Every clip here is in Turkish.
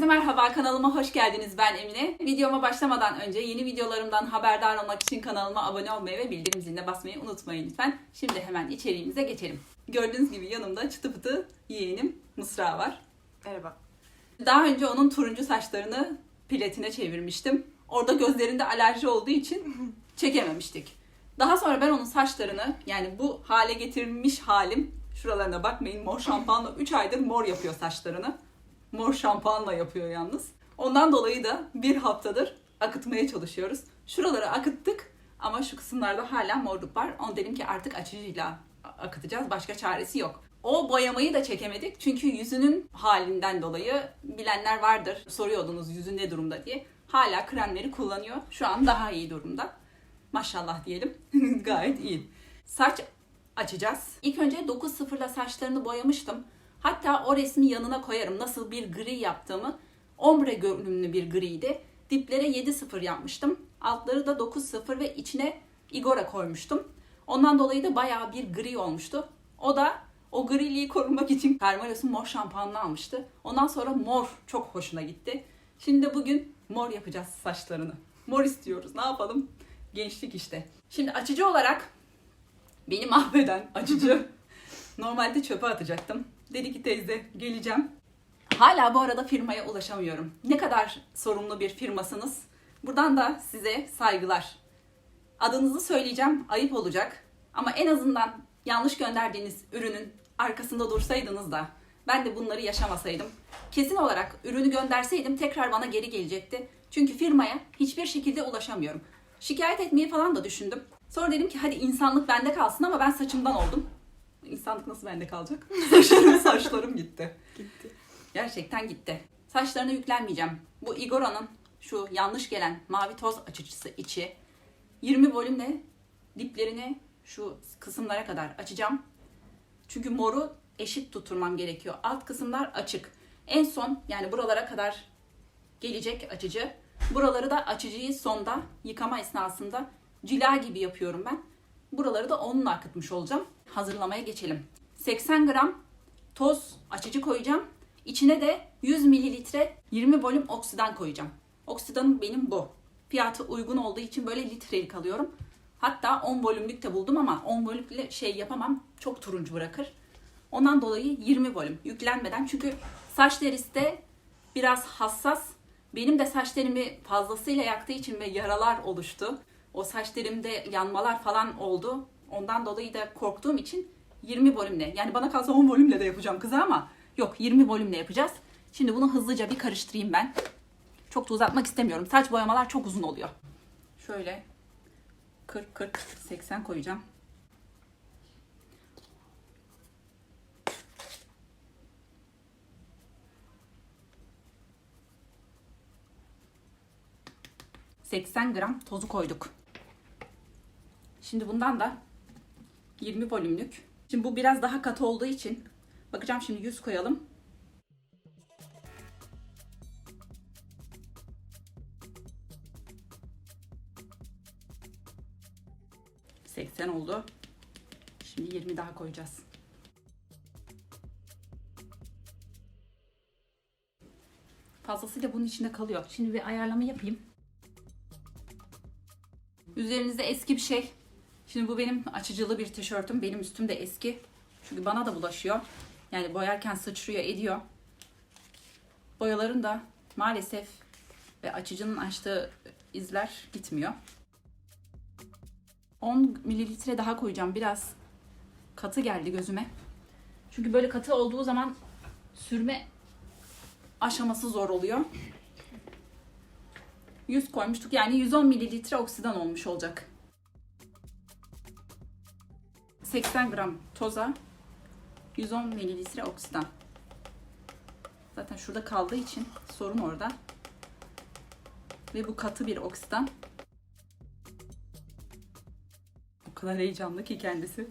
Herkese merhaba kanalıma hoş geldiniz ben Emine. Videoma başlamadan önce yeni videolarımdan haberdar olmak için kanalıma abone olmayı ve bildirim ziline basmayı unutmayın lütfen. Şimdi hemen içeriğimize geçelim. Gördüğünüz gibi yanımda çıtı pıtı yeğenim Mısra var. Merhaba. Daha önce onun turuncu saçlarını platine çevirmiştim. Orada gözlerinde alerji olduğu için çekememiştik. Daha sonra ben onun saçlarını yani bu hale getirmiş halim şuralarına bakmayın mor şampuanla 3 aydır mor yapıyor saçlarını. Mor şampuanla yapıyor yalnız. Ondan dolayı da bir haftadır akıtmaya çalışıyoruz. Şuraları akıttık ama şu kısımlarda hala morluk var. Onu dedim ki artık açıcıyla akıtacağız. Başka çaresi yok. O boyamayı da çekemedik. Çünkü yüzünün halinden dolayı bilenler vardır. Soruyordunuz yüzü ne durumda diye. Hala kremleri kullanıyor. Şu an daha iyi durumda. Maşallah diyelim. Gayet iyi. Saç açacağız. İlk önce 9.0'la saçlarını boyamıştım. Hatta o resmi yanına koyarım. Nasıl bir gri yaptığımı. Ombre görünümlü bir griydi. Diplere 7.0 yapmıştım. Altları da 9.0 ve içine Igora koymuştum. Ondan dolayı da bayağı bir gri olmuştu. O da o griliği korumak için Carmelos'un mor şampuanını almıştı. Ondan sonra mor çok hoşuna gitti. Şimdi bugün mor yapacağız saçlarını. Mor istiyoruz. Ne yapalım? Gençlik işte. Şimdi açıcı olarak beni mahveden açıcı. Normalde çöpe atacaktım. Dedi ki teyze geleceğim. Hala bu arada firmaya ulaşamıyorum. Ne kadar sorumlu bir firmasınız. Buradan da size saygılar. Adınızı söyleyeceğim, ayıp olacak. Ama en azından yanlış gönderdiğiniz ürünün arkasında dursaydınız da ben de bunları yaşamasaydım. Kesin olarak ürünü gönderseydim tekrar bana geri gelecekti. Çünkü firmaya hiçbir şekilde ulaşamıyorum. Şikayet etmeyi falan da düşündüm. Sonra dedim ki hadi insanlık bende kalsın ama ben saçımdan oldum. İnsanlık nasıl bende kalacak? Saçlarım, saçlarım gitti. Gitti. Gerçekten gitti. Saçlarına yüklenmeyeceğim. Bu Igora'nın şu yanlış gelen mavi toz açıcısı içi 20 volümle diplerini şu kısımlara kadar açacağım. Çünkü moru eşit tutturmam gerekiyor. Alt kısımlar açık. En son yani buralara kadar gelecek açıcı. Buraları da açıcıyı sonda yıkama esnasında cila gibi yapıyorum ben. Buraları da onunla akıtmış olacağım. Hazırlamaya geçelim. 80 gram toz açıcı koyacağım. İçine de 100 mililitre 20 volüm oksidan koyacağım. Oksidanım benim bu. Fiyatı uygun olduğu için böyle litrelik alıyorum. Hatta 10 volümlük de buldum ama 10 volümlükle şey yapamam. Çok turuncu bırakır. Ondan dolayı 20 volüm yüklenmeden çünkü saç derisi de biraz hassas. Benim de saç derimi fazlasıyla yaktığı için ve yaralar oluştu. O saç derimde yanmalar falan oldu. Ondan dolayı da korktuğum için 20 volümle. Yani bana kalsa 10 volümle de yapacağım kıza ama yok 20 volümle yapacağız. Şimdi bunu hızlıca bir karıştırayım ben. Çok da uzatmak istemiyorum. Saç boyamalar çok uzun oluyor. Şöyle 40 40 80 koyacağım. ...80 gram tozu koyduk. Şimdi bundan da 20 volümlük. Şimdi bu biraz daha katı olduğu için... ...bakacağım şimdi 100 koyalım. ...80 oldu. Şimdi 20 daha koyacağız. Fazlasıyla bunun içinde kalıyor. Şimdi bir ayarlama yapayım. Üzerinizde eski bir şey. Şimdi bu benim açıcılı bir tişörtüm. Benim üstüm de eski. Çünkü bana da bulaşıyor. Yani boyarken sıçrıyor ediyor. Boyaların da maalesef ve açıcının açtığı izler gitmiyor. 10 mililitre daha koyacağım. Biraz katı geldi gözüme. Çünkü böyle katı olduğu zaman sürme aşaması zor oluyor. 100 koymuştuk. Yani 110 mililitre oksidan olmuş olacak. 80 gram toza 110 mililitre oksidan. Zaten şurada kaldığı için sorun orada. Ve bu katı bir oksidan. O kadar heyecanlı ki kendisi.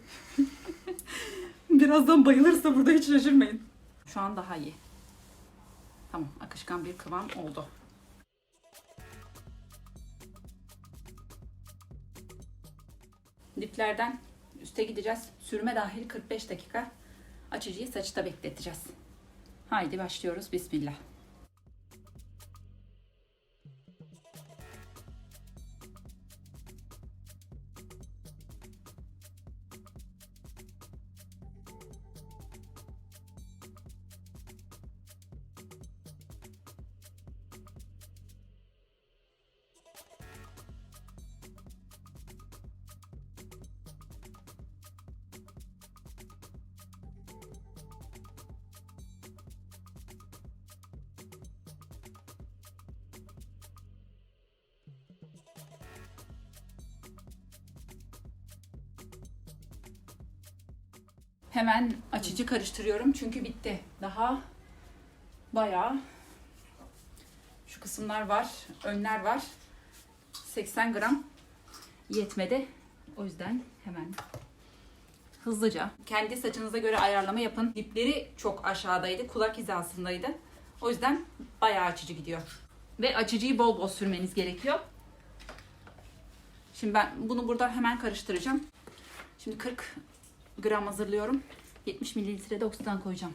Birazdan bayılırsa burada hiç şaşırmayın. Şu an daha iyi. Tamam, akışkan bir kıvam oldu. Diplerden üste gideceğiz. Sürme dahil 45 dakika açıcıyı saçta bekleteceğiz. Haydi başlıyoruz. Bismillah. Hemen açıcı karıştırıyorum çünkü bitti. Daha bayağı şu kısımlar var, önler var. 80 gram yetmedi. O yüzden hemen hızlıca kendi saçınıza göre ayarlama yapın. Dipleri çok aşağıdaydı, kulak hizasındaydı. O yüzden bayağı açıcı gidiyor. Ve açıcıyı bol bol sürmeniz gerekiyor. Şimdi ben bunu burada hemen karıştıracağım. Şimdi 40 gram hazırlıyorum. 70 mililitre de oksidan koyacağım.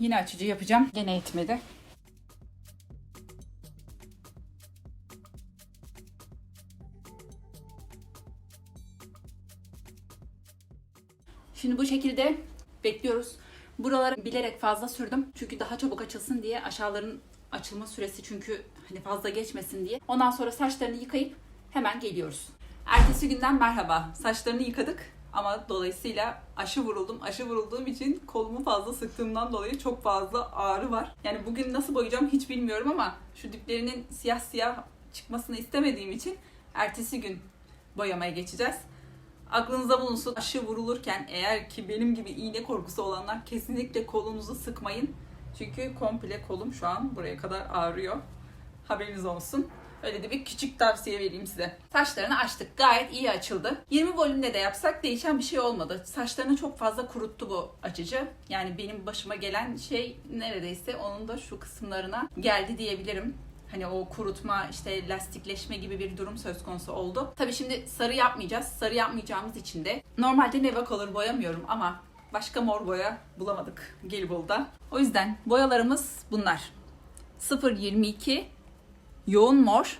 Yine açıcı yapacağım. Gene etmedi. Şimdi bu şekilde bekliyoruz. Buraları bilerek fazla sürdüm. Çünkü daha çabuk açılsın diye aşağıların açılma süresi çünkü hani fazla geçmesin diye. Ondan sonra saçlarını yıkayıp hemen geliyoruz. Ertesi günden merhaba. Saçlarını yıkadık ama dolayısıyla aşı vuruldum. Aşı vurulduğum için kolumu fazla sıktığımdan dolayı çok fazla ağrı var. Yani bugün nasıl boyayacağım hiç bilmiyorum ama şu diplerinin siyah siyah çıkmasını istemediğim için ertesi gün boyamaya geçeceğiz. Aklınızda bulunsun aşı vurulurken eğer ki benim gibi iğne korkusu olanlar kesinlikle kolunuzu sıkmayın. Çünkü komple kolum şu an buraya kadar ağrıyor. Haberiniz olsun. Öyle de bir küçük tavsiye vereyim size. Saçlarını açtık. Gayet iyi açıldı. 20 volümde de yapsak değişen bir şey olmadı. Saçlarını çok fazla kuruttu bu açıcı. Yani benim başıma gelen şey neredeyse onun da şu kısımlarına geldi diyebilirim. Hani o kurutma, işte lastikleşme gibi bir durum söz konusu oldu. Tabii şimdi sarı yapmayacağız. Sarı yapmayacağımız için de normalde neva color boyamıyorum ama başka mor boya bulamadık Gelibolu'da. O yüzden boyalarımız bunlar. 0.22 yoğun mor,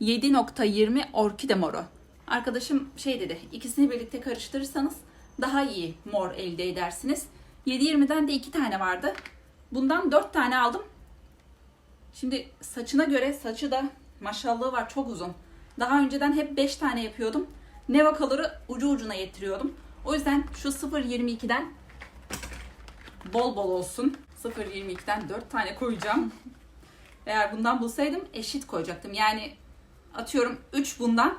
7.20 orkide moru. Arkadaşım şey dedi, ikisini birlikte karıştırırsanız daha iyi mor elde edersiniz. 7.20'den de iki tane vardı. Bundan 4 tane aldım. Şimdi saçına göre saçı da maşallahı var çok uzun. Daha önceden hep 5 tane yapıyordum. Neva Color'ı ucu ucuna getiriyordum. O yüzden şu 0.22'den bol bol olsun. 0.22'den 4 tane koyacağım. Eğer bundan bulsaydım eşit koyacaktım. Yani atıyorum 3 bundan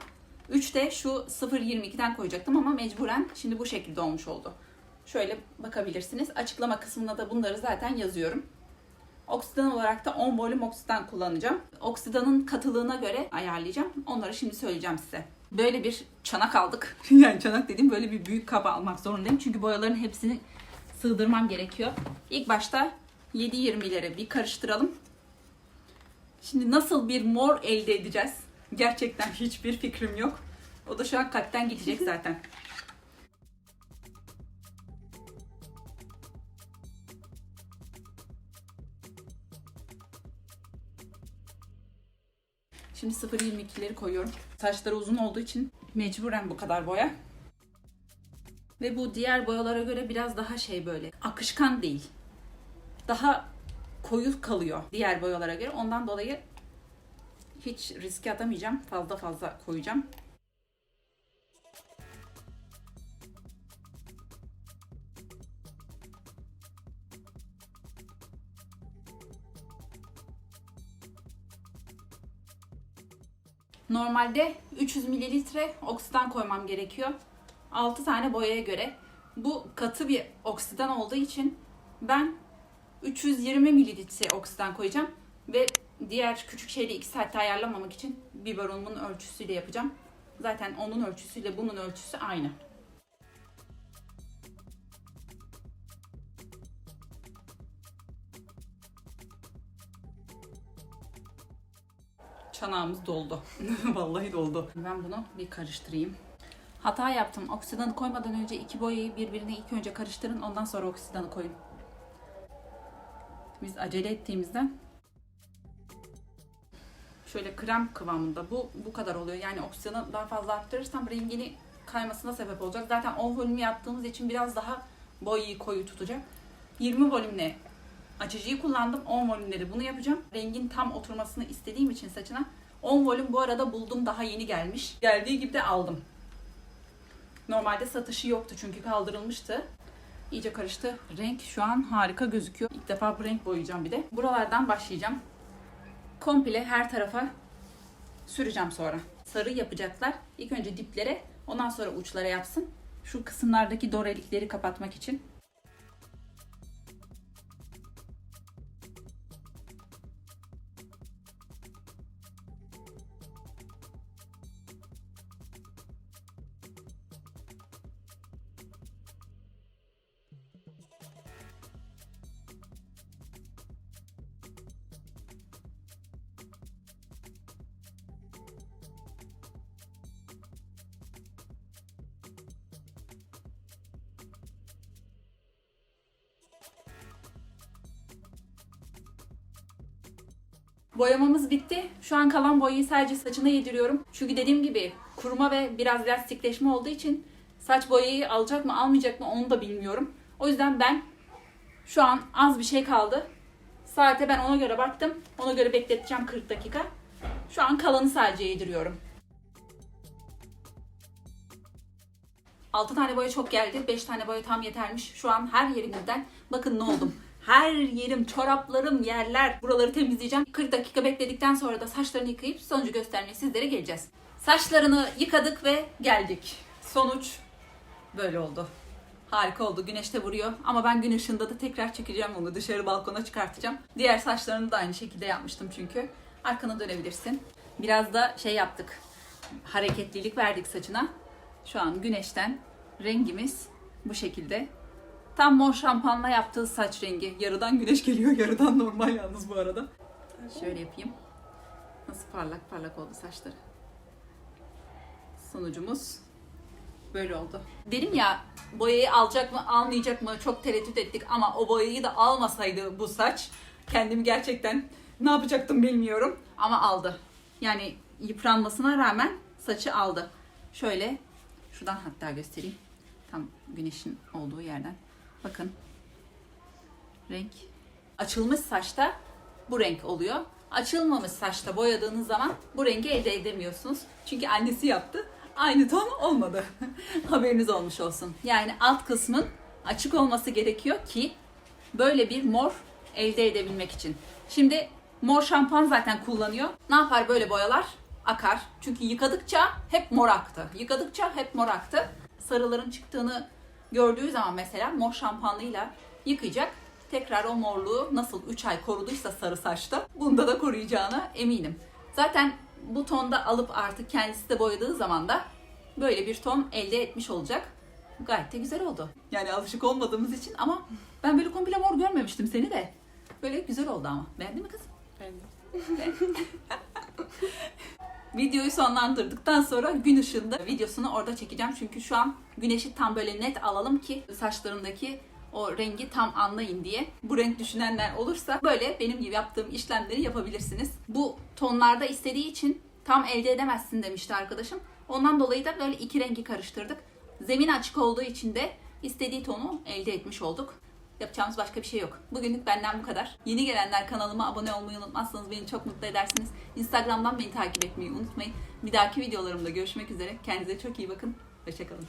3 de şu 0.22'den koyacaktım ama mecburen şimdi bu şekilde olmuş oldu. Şöyle bakabilirsiniz. Açıklama kısmına da bunları zaten yazıyorum. Oksidan olarak da 10 volüm oksidan kullanacağım. Oksidanın katılığına göre ayarlayacağım. Onları şimdi söyleyeceğim size. Böyle bir çanak aldık. yani çanak dediğim böyle bir büyük kaba almak zorundayım. Çünkü boyaların hepsini sığdırmam gerekiyor. İlk başta 7.20'leri bir karıştıralım. Şimdi nasıl bir mor elde edeceğiz? Gerçekten hiçbir fikrim yok. O da şu an kalpten gidecek zaten. Şimdi 0.22'leri koyuyorum. Saçları uzun olduğu için mecburen bu kadar boya. Ve bu diğer boyalara göre biraz daha şey böyle akışkan değil. Daha koyu kalıyor diğer boyalara göre. Ondan dolayı hiç riske atamayacağım. Fazla fazla koyacağım. Normalde 300 mililitre oksidan koymam gerekiyor. 6 tane boyaya göre. Bu katı bir oksidan olduğu için ben 320 mililitre oksidan koyacağım ve diğer küçük şeyleri 2 saatte ayarlamamak için biberonumun ölçüsüyle yapacağım. Zaten onun ölçüsüyle bunun ölçüsü aynı. Çanağımız doldu. Vallahi doldu. Ben bunu bir karıştırayım. Hata yaptım. Oksidanı koymadan önce iki boyayı birbirine ilk önce karıştırın. Ondan sonra oksidanı koyun. Biz acele ettiğimizden şöyle krem kıvamında bu bu kadar oluyor. Yani oksidanı daha fazla arttırırsam rengini kaymasına sebep olacak. Zaten 10 volüm yaptığımız için biraz daha boyayı koyu tutacak. 20 volümle Açıcıyı kullandım. 10 volümde de bunu yapacağım. Rengin tam oturmasını istediğim için saçına 10 volüm bu arada buldum daha yeni gelmiş. Geldiği gibi de aldım. Normalde satışı yoktu çünkü kaldırılmıştı. İyice karıştı. Renk şu an harika gözüküyor. İlk defa bu renk boyayacağım bir de. Buralardan başlayacağım. Komple her tarafa süreceğim sonra. Sarı yapacaklar. İlk önce diplere, ondan sonra uçlara yapsın. Şu kısımlardaki dorelikleri kapatmak için. Boyamamız bitti. Şu an kalan boyayı sadece saçına yediriyorum. Çünkü dediğim gibi kuruma ve biraz lastikleşme olduğu için saç boyayı alacak mı almayacak mı onu da bilmiyorum. O yüzden ben şu an az bir şey kaldı. Saate ben ona göre baktım. Ona göre bekleteceğim 40 dakika. Şu an kalanı sadece yediriyorum. 6 tane boya çok geldi. 5 tane boya tam yetermiş. Şu an her yerimizden bakın ne oldum. Her yerim, çoraplarım, yerler. Buraları temizleyeceğim. 40 dakika bekledikten sonra da saçlarını yıkayıp sonucu göstermeye sizlere geleceğiz. Saçlarını yıkadık ve geldik. Sonuç böyle oldu. Harika oldu. Güneşte vuruyor. Ama ben gün ışığında da tekrar çekeceğim onu. Dışarı balkona çıkartacağım. Diğer saçlarını da aynı şekilde yapmıştım çünkü. Arkana dönebilirsin. Biraz da şey yaptık. Hareketlilik verdik saçına. Şu an güneşten rengimiz bu şekilde. Tam mor şampuanla yaptığı saç rengi. Yarıdan güneş geliyor, yarıdan normal yalnız bu arada. Şöyle yapayım. Nasıl parlak parlak oldu saçları. Sonucumuz böyle oldu. Dedim ya boyayı alacak mı almayacak mı çok tereddüt ettik ama o boyayı da almasaydı bu saç kendimi gerçekten ne yapacaktım bilmiyorum ama aldı. Yani yıpranmasına rağmen saçı aldı. Şöyle şuradan hatta göstereyim. Tam güneşin olduğu yerden. Bakın. Renk. Açılmış saçta bu renk oluyor. Açılmamış saçta boyadığınız zaman bu rengi elde edemiyorsunuz. Çünkü annesi yaptı. Aynı ton olmadı. Haberiniz olmuş olsun. Yani alt kısmın açık olması gerekiyor ki böyle bir mor elde edebilmek için. Şimdi mor şampuan zaten kullanıyor. Ne yapar böyle boyalar? Akar. Çünkü yıkadıkça hep mor aktı. Yıkadıkça hep mor aktı. Sarıların çıktığını gördüğü zaman mesela mor şampuanıyla yıkayacak. Tekrar o morluğu nasıl 3 ay koruduysa sarı saçta bunda da koruyacağına eminim. Zaten bu tonda alıp artık kendisi de boyadığı zaman da böyle bir ton elde etmiş olacak. Gayet de güzel oldu. Yani alışık olmadığımız için ama ben böyle komple mor görmemiştim seni de. Böyle güzel oldu ama. Beğendin mi kız? Beğendim. Videoyu sonlandırdıktan sonra gün ışığında videosunu orada çekeceğim. Çünkü şu an güneşi tam böyle net alalım ki saçlarındaki o rengi tam anlayın diye. Bu renk düşünenler olursa böyle benim gibi yaptığım işlemleri yapabilirsiniz. Bu tonlarda istediği için tam elde edemezsin demişti arkadaşım. Ondan dolayı da böyle iki rengi karıştırdık. Zemin açık olduğu için de istediği tonu elde etmiş olduk. Yapacağımız başka bir şey yok. Bugünlük benden bu kadar. Yeni gelenler kanalıma abone olmayı unutmazsanız beni çok mutlu edersiniz. Instagram'dan beni takip etmeyi unutmayın. Bir dahaki videolarımda görüşmek üzere. Kendinize çok iyi bakın. Hoşçakalın.